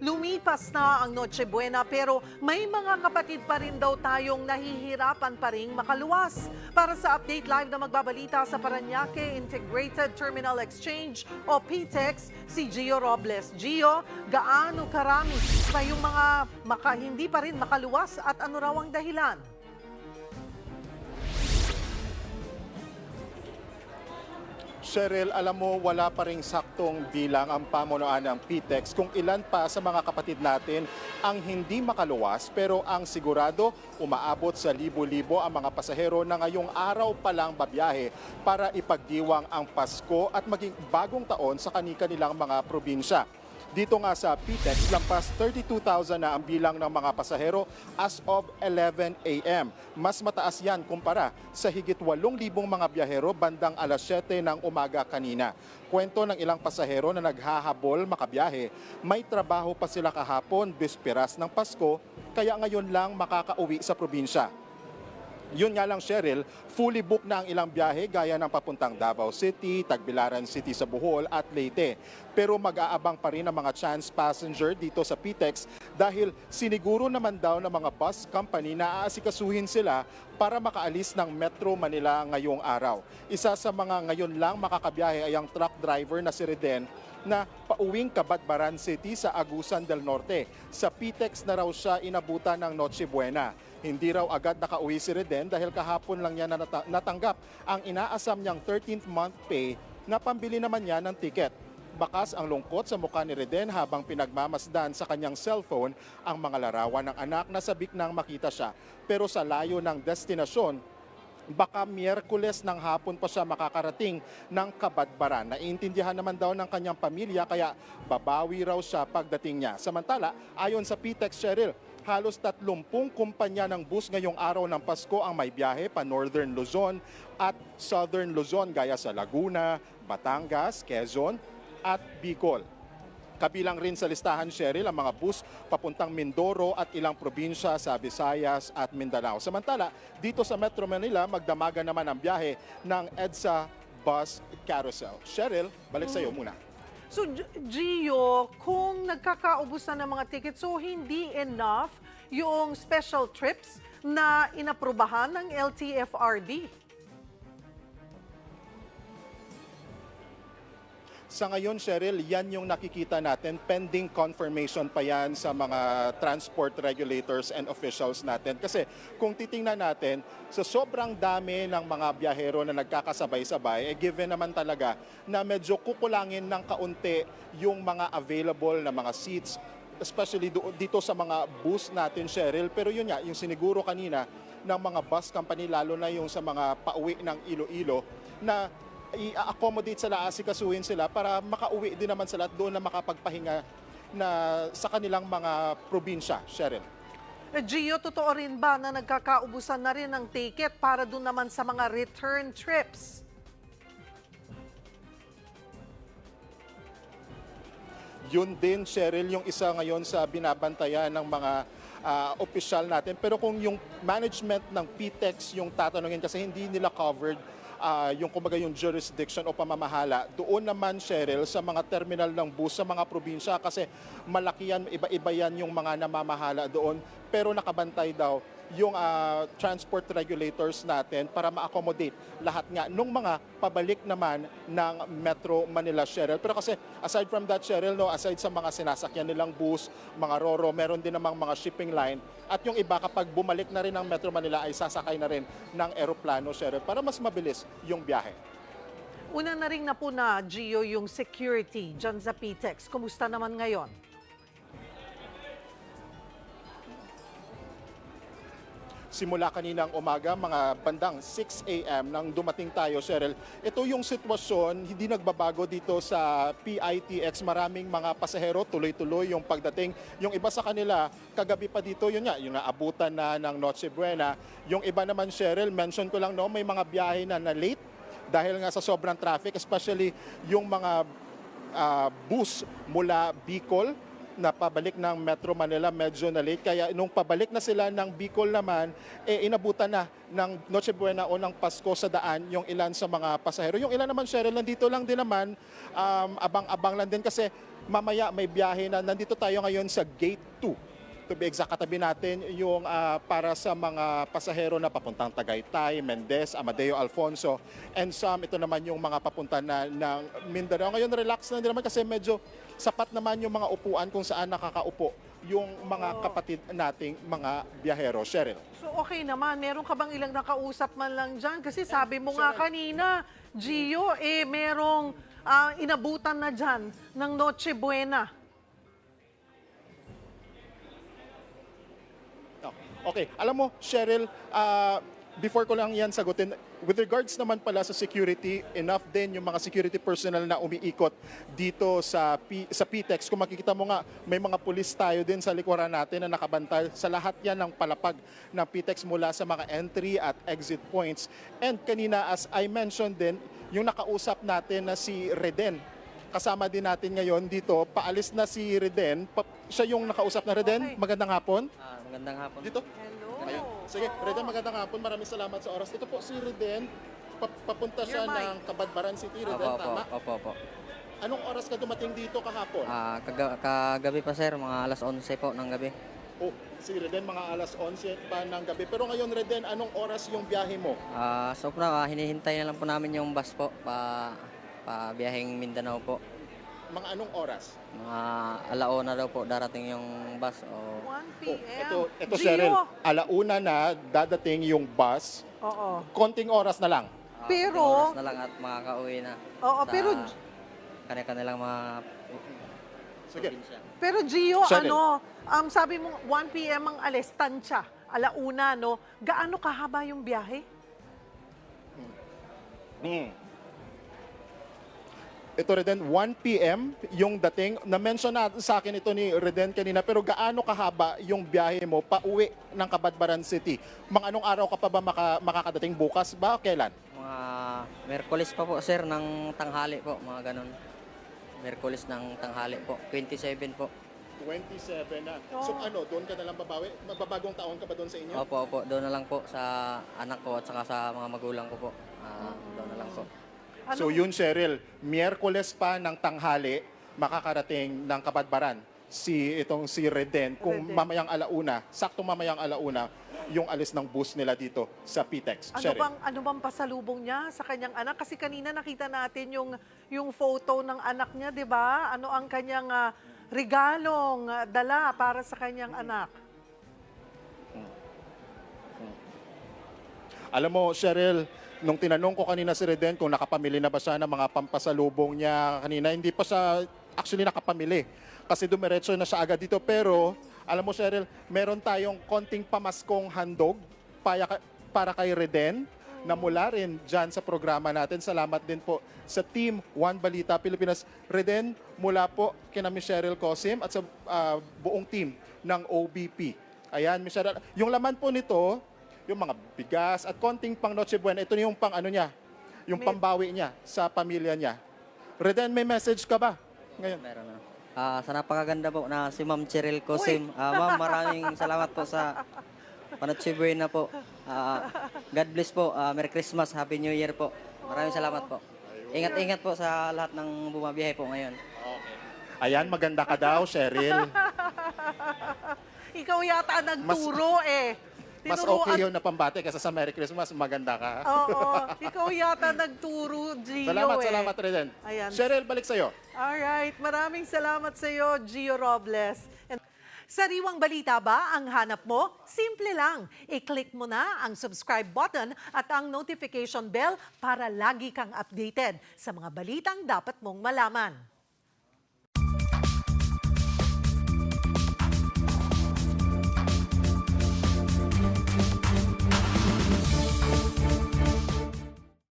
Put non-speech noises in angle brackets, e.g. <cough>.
Lumipas na ang Noche Buena pero may mga kapatid pa rin daw tayong nahihirapan pa rin makaluwas. Para sa update live na magbabalita sa Paranaque Integrated Terminal Exchange o PTEX, si Gio Robles. Gio, gaano karami pa yung mga maka, hindi pa rin makaluwas at ano raw ang dahilan? Cheryl, alam mo, wala pa ring saktong bilang ang pamunuan ng PTEX kung ilan pa sa mga kapatid natin ang hindi makaluwas pero ang sigurado umaabot sa libo-libo ang mga pasahero na ngayong araw pa lang babiyahe para ipagdiwang ang Pasko at maging bagong taon sa kani-kanilang mga probinsya. Dito nga sa PTEX, lampas 32,000 na ang bilang ng mga pasahero as of 11 a.m. Mas mataas yan kumpara sa higit 8,000 mga biyahero bandang alas 7 ng umaga kanina. Kwento ng ilang pasahero na naghahabol makabiyahe, may trabaho pa sila kahapon bisperas ng Pasko, kaya ngayon lang makakauwi sa probinsya. Yun nga lang Cheryl, fully booked na ang ilang biyahe gaya ng papuntang Davao City, Tagbilaran City sa Bohol at Leyte. Pero mag-aabang pa rin ang mga chance passenger dito sa PTEX dahil siniguro naman daw ng mga bus company na aasikasuhin sila para makaalis ng Metro Manila ngayong araw. Isa sa mga ngayon lang makakabiyahe ay ang truck driver na si Reden na pauwing Cabatbaran City sa Agusan del Norte. Sa PTEX na raw siya inabutan ng Noche Buena. Hindi raw agad nakauwi si Reden dahil kahapon lang niya na nata- natanggap ang inaasam niyang 13th month pay na pambili naman niya ng tiket. Bakas ang lungkot sa mukha ni Reden habang pinagmamasdan sa kanyang cellphone ang mga larawan ng anak na sabik nang makita siya. Pero sa layo ng destinasyon, baka Miyerkules ng hapon pa siya makakarating ng Kabadbaran. Naiintindihan naman daw ng kanyang pamilya kaya babawi raw siya pagdating niya. Samantala, ayon sa PTEX Cheryl, halos 30 kumpanya ng bus ngayong araw ng Pasko ang may biyahe pa Northern Luzon at Southern Luzon gaya sa Laguna, Batangas, Quezon at Bicol. Kabilang rin sa listahan, Cheryl, ang mga bus papuntang Mindoro at ilang probinsya sa Visayas at Mindanao. Samantala, dito sa Metro Manila, magdamagan naman ang biyahe ng EDSA Bus Carousel. Cheryl, balik sa iyo muna. So, Gio, kung nagkakaubos na ng mga tickets, so hindi enough yung special trips na inaprubahan ng LTFRB. Sa ngayon, Cheryl, yan yung nakikita natin. Pending confirmation pa yan sa mga transport regulators and officials natin. Kasi kung titingnan natin, sa sobrang dami ng mga biyahero na nagkakasabay-sabay, eh, given naman talaga na medyo kukulangin ng kaunti yung mga available na mga seats especially do- dito sa mga bus natin, Cheryl. Pero yun nga, yung siniguro kanina ng mga bus company, lalo na yung sa mga pauwi ng Iloilo, na i-accommodate sila, asikasuhin sila para makauwi din naman sila at doon na makapagpahinga na sa kanilang mga probinsya, Cheryl. Eh, Gio, totoo rin ba na nagkakaubusan na rin ng ticket para doon naman sa mga return trips? Yun din, Cheryl, yung isa ngayon sa binabantayan ng mga ah, opisyal natin. Pero kung yung management ng PTEX yung tatanungin kasi hindi nila covered ah, yung kumbaga yung jurisdiction o pamamahala, doon naman, Cheryl, sa mga terminal ng bus sa mga probinsya kasi malaki yan, iba-iba yan yung mga namamahala doon. Pero nakabantay daw yung ah, transport regulators natin para ma-accommodate lahat nga nung mga pabalik naman ng Metro Manila Cheryl. Pero kasi aside from that Cheryl, no, aside sa mga sinasakyan nilang bus, mga roro, meron din namang mga shipping line at yung iba kapag bumalik na rin ng Metro Manila ay sasakay na rin ng eroplano Cheryl para mas mabilis yung biyahe. Una na rin na po na, Gio, yung security dyan sa PTEX. Kumusta naman ngayon? Simula kaninang umaga, mga bandang 6 a.m. nang dumating tayo, Cheryl. Ito yung sitwasyon, hindi nagbabago dito sa PITX. Maraming mga pasahero, tuloy-tuloy yung pagdating. Yung iba sa kanila, kagabi pa dito, yun nga, yung naabutan na ng Noche Buena. Yung iba naman, Cheryl, mention ko lang, no, may mga biyahe na na late dahil nga sa sobrang traffic, especially yung mga ah, bus mula Bicol na pabalik ng Metro Manila medyo na late. Kaya nung pabalik na sila ng Bicol naman, eh, inabutan na ng Noche Buena o ng Pasko sa daan yung ilan sa mga pasahero. Yung ilan naman, Cheryl, nandito lang din naman, um, abang-abang lang din kasi mamaya may biyahe na. Nandito tayo ngayon sa Gate 2 to be exact, katabi natin yung ah, para sa mga pasahero na papuntang Tagaytay, Mendez, Amadeo Alfonso, and some, ito naman yung mga papunta na ng Mindanao. Ngayon, relax na din naman kasi medyo sapat naman yung mga upuan kung saan nakakaupo yung mga Oo. kapatid nating mga biyahero. Cheryl. So okay naman, meron ka bang ilang nakausap man lang dyan? Kasi sabi mo nga kanina, Gio, eh merong ah, inabutan na dyan ng Noche Buena. Okay, alam mo, Cheryl, ah, before ko lang yan sagutin, with regards naman pala sa security, enough din yung mga security personnel na umiikot dito sa, P- sa PTEX. Kung makikita mo nga, may mga pulis tayo din sa likuran natin na nakabantay sa lahat yan ng palapag ng PTEX mula sa mga entry at exit points. And kanina, as I mentioned din, yung nakausap natin na si Reden, kasama din natin ngayon dito, paalis na si Reden. Pa- siya yung nakausap na Reden. Okay. Magandang hapon. Ah, magandang hapon. Dito. Hello. Ayun. Sige, Reden, magandang hapon. Maraming salamat sa oras. Ito po si Reden. Pa- papunta siya Your mic. ng Kabadbaran City, Opo, Reden, opo, tama? opo, opo. Anong oras ka dumating dito kahapon? Ah, kaga- kagabi pa sir, mga alas 11 po ng gabi. Oh, si Reden, mga alas 11 pa ng gabi. Pero ngayon, Reden, anong oras yung biyahe mo? Ah, so po na, ah, hinihintay na lang po namin yung bus po pa pa biyaheng Mindanao po. Mga anong oras? Mga alaona daw po darating yung bus o 1 Oh, p.m. ito, ito Gio. Cheryl. Alauna na dadating yung bus. Oo. Konting oras na lang. ah, Pero- oras na lang at makakauwi na. Oo, sa pero kanya-kanilang mga Sige. probinsya. pero Gio, Cheryl. ano, um, sabi mo 1 p.m. ang alestansya, alauna, no? Gaano kahaba yung biyahe? Hmm. Ito Reden, 1 p.m. yung dating. Na-mention na sa akin ito ni Reden kanina, pero gaano kahaba yung biyahe mo pa uwi ng Kabadbaran City? Mga anong araw ka pa ba maka, makakadating bukas ba o kailan? Mga Merkulis pa po sir ng tanghali po, mga ganun. Merkulis ng tanghali po, 27 po. 27 na. So Oh. ano, doon ka na lang babawi? Magbabagong taon ka ba doon sa inyo? Opo, opo. Doon na lang po sa anak ko at saka sa mga magulang ko po. Ah, doon na lang po. Ano? So yun, Cheryl, Miyerkules pa ng tanghali, makakarating ng Kabadbaran si itong si Reden kung Reden. mamayang alauna, sakto mamayang alauna, yung alis ng bus nila dito sa PTEX. Ano Cheryl. bang ano bang pasalubong niya sa kanyang anak? Kasi kanina nakita natin yung yung photo ng anak niya, 'di ba? Ano ang kanyang ah, regalong ah, dala para sa kanyang anak? Alam mo, Cheryl, nung tinanong ko kanina si Reden kung nakapamili na ba siya ng mga pampasalubong niya kanina, hindi pa siya actually nakapamili. Kasi dumiretso na siya agad dito. Pero, alam mo, Cheryl, meron tayong konting pamaskong handog para, para kay Reden na mula rin dyan sa programa natin. Salamat din po sa Team One Balita Pilipinas. Reden, mula po kina Miss Cheryl Cosim at sa ah, buong team ng OBP. Ayan, Miss. Yung laman po nito, yung mga bigas at konting pang Noche Buena. Ito yung pang ano niya, yung May- pambawi niya sa pamilya niya. Reden, may message ka ba? Ngayon. Meron na. Ah, sa napakaganda po na si Ma'am Cheryl Cosim. Ah, Ma'am, maraming salamat po sa Panatsi na po. Ah, God bless po. Ah, Merry Christmas, Happy New Year po. Maraming salamat po. Ingat-ingat po sa lahat ng bumabiyahe po ngayon. Ayan, maganda ka daw, Cheryl. <laughs> Ikaw yata nagturo eh. Mas Tinuruan- okay yun na pambate kasi sa Merry Christmas, maganda ka. Oo, <laughs> ikaw yata nagturo, Gio Salamat, eh. salamat, Reden. Ayan. Cheryl, balik sa'yo. Alright, maraming salamat sa iyo, Gio Robles. And Sariwang balita ba ang hanap mo? Simple lang. I-click mo na ang subscribe button at ang notification bell para lagi kang updated sa mga balitang dapat mong malaman.